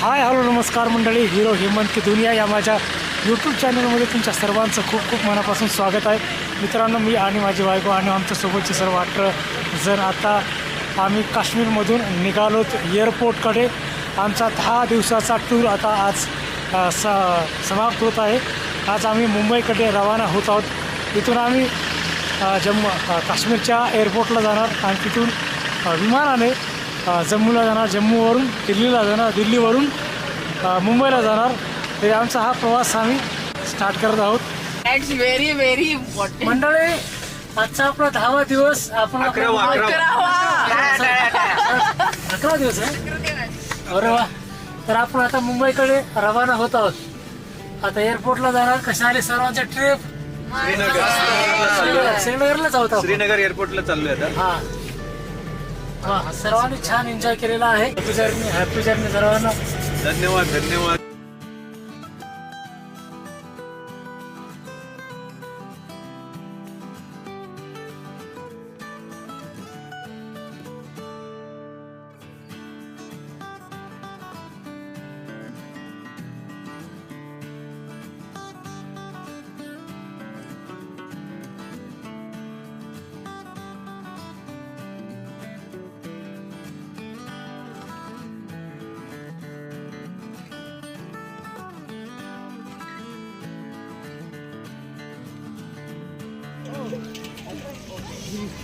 Hi hello नमस्कार मंडळी. Hero Hemant की दुनिया या माझ्या यूट्यूब चॅनलमध्ये तुमच्या सर्वांचं खूप खूप मनापासून स्वागत आहे. मित्रांनो मी आणि माझी बायको आणि आमच्यासोबतचे सर्व अठरा जण आता आम्ही काश्मीरमधून निघालोत एअरपोर्टकडे. आमचा दहा दिवसाचा टूर आता आज स समाप्त होत आहे. आज आम्ही मुंबईकडे रवाना होत आहोत. इथून आम्ही जम्मू काश्मीरच्या एअरपोर्टला जाणार आणि तिथून विमानाने जम्मूला जाणार जम्मूवरून दिल्लीला जाणार दिल्लीवरून मुंबईला जाणार. तरी आमचा हा प्रवास आम्ही स्टार्ट करत आहोत. Very important. मंडळी आजचा आपला दहावा दिवस आपण. अकरा दिवस आहे अरे वा. तर आपण आता मुंबईकडे रवाना होत आहोत. आता एअरपोर्टला जाणार कशा आले सर्वांच्या ट्रिप श्रीनगर श्रीनगरलाच आहोत. आपण श्रीनगर एअरपोर्टला चाललोय आता. हा. सर्वांनी छान एन्जॉय केलेला आहे. हॅपी जर्नी हॅपी जर्नी सर्वांना. धन्यवाद धन्यवाद.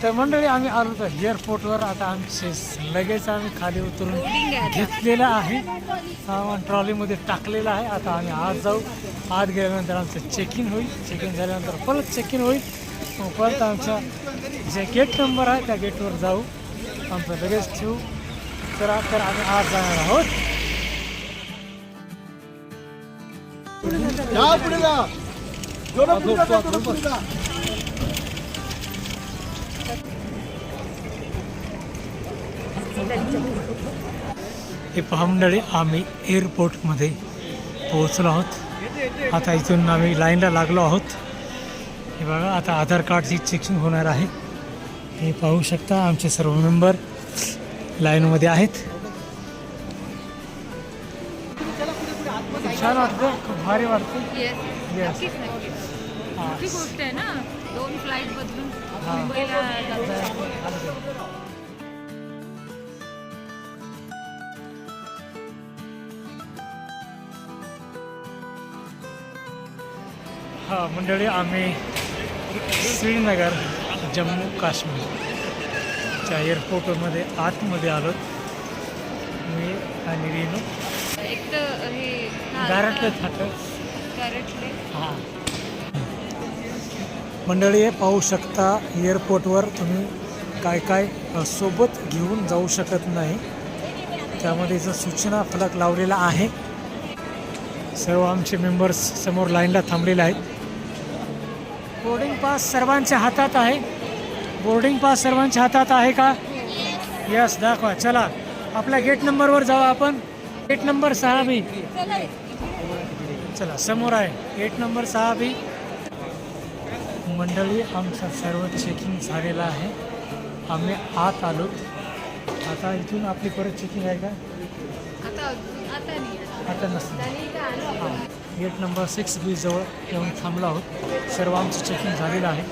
तर मंडळी आम्ही आलो तर एअरपोर्टवर आता आमचे लगेच आम्ही खाली उतरून घेतलेलं आहे. सामान ट्रॉलीमध्ये टाकलेलं आहे. आता आम्ही आत जाऊ. आत गेल्यानंतर आमचं चेक इन होईल. चेक इन झाल्यानंतर परत चेक इन होईल. मग परत आमच्या जे गेट नंबर आहे त्या गेटवर जाऊ. आमचं लगेच ठेवू. तर तर आम्ही आत जाणार आहोत. हे पहा मंडळी आम्ही एअरपोर्टमध्ये पोहोचलो आहोत. आता इथून आम्ही लाईनला लागलो आहोत. हे बघा आता आधार कार्डची चेकिंग होणार आहे. हे पाहू शकता आमचे सर्व मेंबर लाईनमध्ये आहेत. छान वाटतं खूप भारी वाटतं. गोष्ट आहे ना दोन फ्लाईट बदलून. मुंबईला जातो. हा मंडळी आम्ही श्रीनगर जम्मू काश्मीरच्या एअरपोर्टमध्ये आतमध्ये आलो. मी आणि रेणू एक तर हे गारटले थाटं. गारटले हां. मंडळी पाहू शकता एअरपोर्टवर तुम्ही काय काय सोबत घेऊन जाऊ शकत नाही. त्यामध्ये जो सूचना फलक लावलेला आहे सर्व आमचे मेंबर्स समोर लाईनला थांबलेले आहेत. बोर्डिंग पास सर्वांच्या हातात आहे. बोर्डिंग पास सर्वांच्या हातात आहे का? यस दाखवा. चला. आपल्या गेट नंबरवर जाऊ आपण. गेट नंबर सहा बी. चला समोर आहे. गेट नंबर सहा बी. मंडळी आमचं सर्व चेकिंग झालेलं आहे. आम्ही आत आलो. आता इथून आपली परत चेकिंग आहे का? आता आता नाही आता नसतं हां. गेट नंबर सिक्स बी जवळ येऊन थांबलो आहोत. सर्व आमचं चेकिंग झालेलं आहे.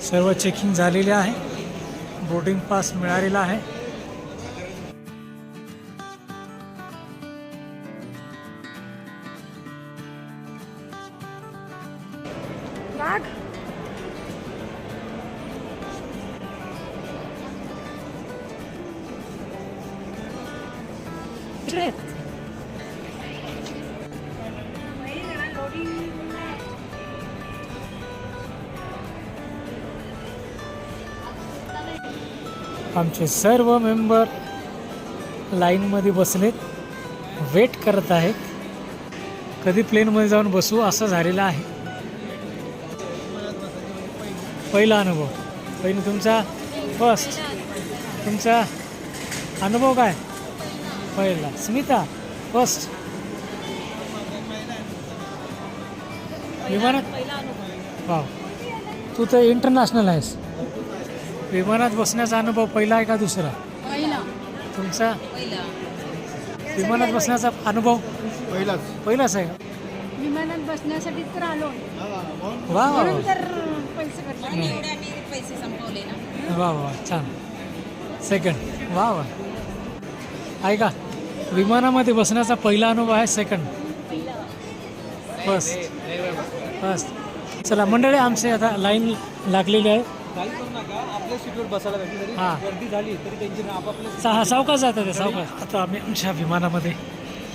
सर्व चेकिंग झालेले आहे. बोर्डिंग पास मिळालेला आहे. आमचे सर्व मेंबर लाईनमध्ये बसलेत. वेट करत आहेत. कधी प्लेनमध्ये जाऊन बसू असं झालेलं आहे. पहिला अनुभव. पहिलं तुमचा फर्स्ट तुमचा अनुभव काय? पहिला. स्मिता फर्स्ट विमानात? वाव. तू तर इंटरनॅशनल आहेस. विमानात बसण्याचा अनुभव पहिला आहे का दुसरा? पहिला. तुमचा? पहिला. विमानात बसण्याचा अनुभव? पहिलाच. पहिलाच आहे का? विमानात बसण्यासाठी तर आलो. वा वा वा. पैसे संपवले ना. वा वा छान. सेकंड वा वा. ऐका विमानामध्ये बसण्याचा पहिला अनुभव आहे सेकंड फर्स्ट फर्स्ट चला मंडळी आमचे आता लाईन लागलेली आहे. हां. गर्दी झाली तरी त्यांची आपापल्या सा सावकाश जातात ते सावकाश. आता आम्ही आमच्या विमानामध्ये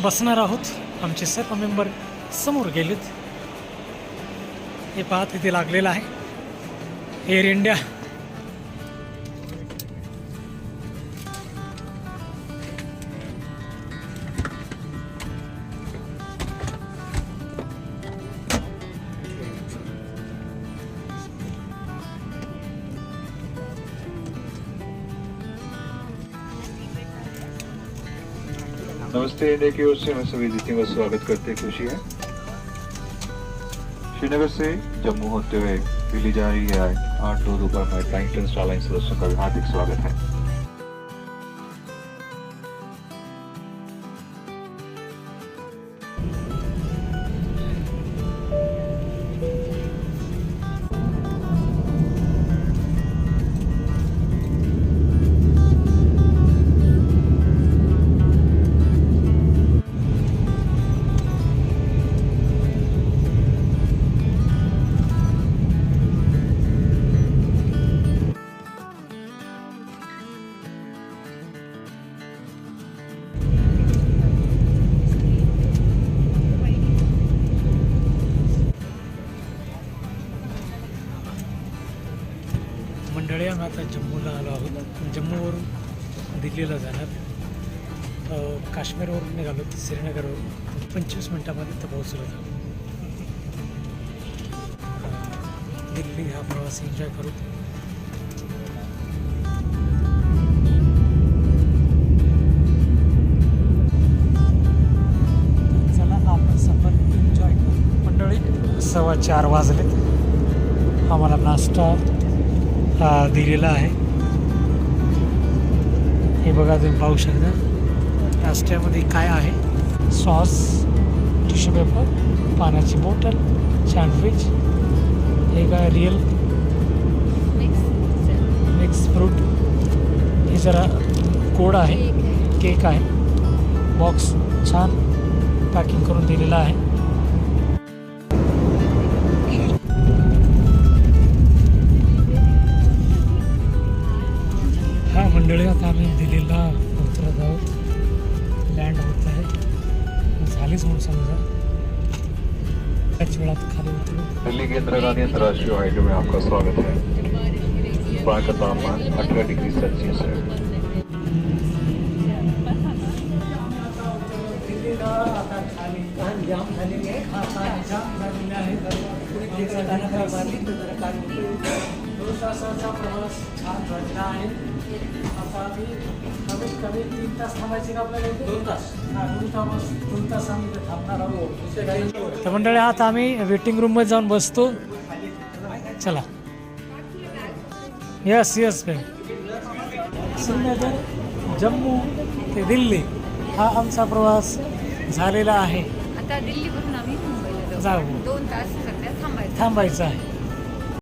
बसणार आहोत. आमचे सर्व मेंबर समोर गेलेत. हे पहा तिथे लागलेलं आहे. एअर इंडिया नमस्ते इंडिया की ओर से मैं सभी अतिथियों का स्वागत करते खुशी है। श्रीनगर से जम्मू होते हुए दिल्ली जा रही है आठ दो दोपहर में टाइटन स्टारलाइन सदस्यों का हार्दिक स्वागत है। मंडळी आता जम्मूला आलो आहोत. जम्मूवरून दिल्लीला जाणार. काश्मीरवरून निघालो. तर श्रीनगरवरून. पंचवीस मिनटामध्ये तर पोहोचलो. जाऊ दिल्ली हा प्रवास एन्जॉय करू. चला आपण सफर एन्जॉय करू. मंडळी सव्वा चार वाजलेत. आम्हाला नाश्ता दिलेला आहे. हे बघा तुम्ही पाहू शकता. नाश्त्यामध्ये काय आहे? सॉस टिश्यू पेपर पाण्याची बॉटल सँडविच. हे काय रिअल मिक्स फ्रूट. हे जरा गोड आहे. केक आहे. बॉक्स छान पॅकिंग करून दिलेला आहे. मंडळी आता आम्ही दिल्लीला उतरत आहोत लँड होत आहे झालीच म्हणून समजा. त्याच वेळात खाली उतरू. दिल्ली के इंदिरा गांधी अंतर्राष्ट्रीय अड्डे में आपका स्वागत है बाहर का तापमान 18 डिग्री सेल्सियस है दिल्लीला आता खाली तहान जाम झालेली आहे. जाम झालेली आहे. तासाचा प्रवास छान झालेला आहे आता आम्ही कमीत कमी तीन तास थांबायचे का आपल्याला? दोन तास हा दोन तास दोन तास आम्ही इथे थांबणार आहोत तर मंडळी आता आम्ही वेटिंग रूममध्ये जाऊन बसतो. चला. Yes yes ma'am Srinagar Jammu ते दिल्ली हा आमचा प्रवास झालेला आहे. आता दिल्लीवरून आम्ही जाऊ. दोन तास थांबायचं आहे.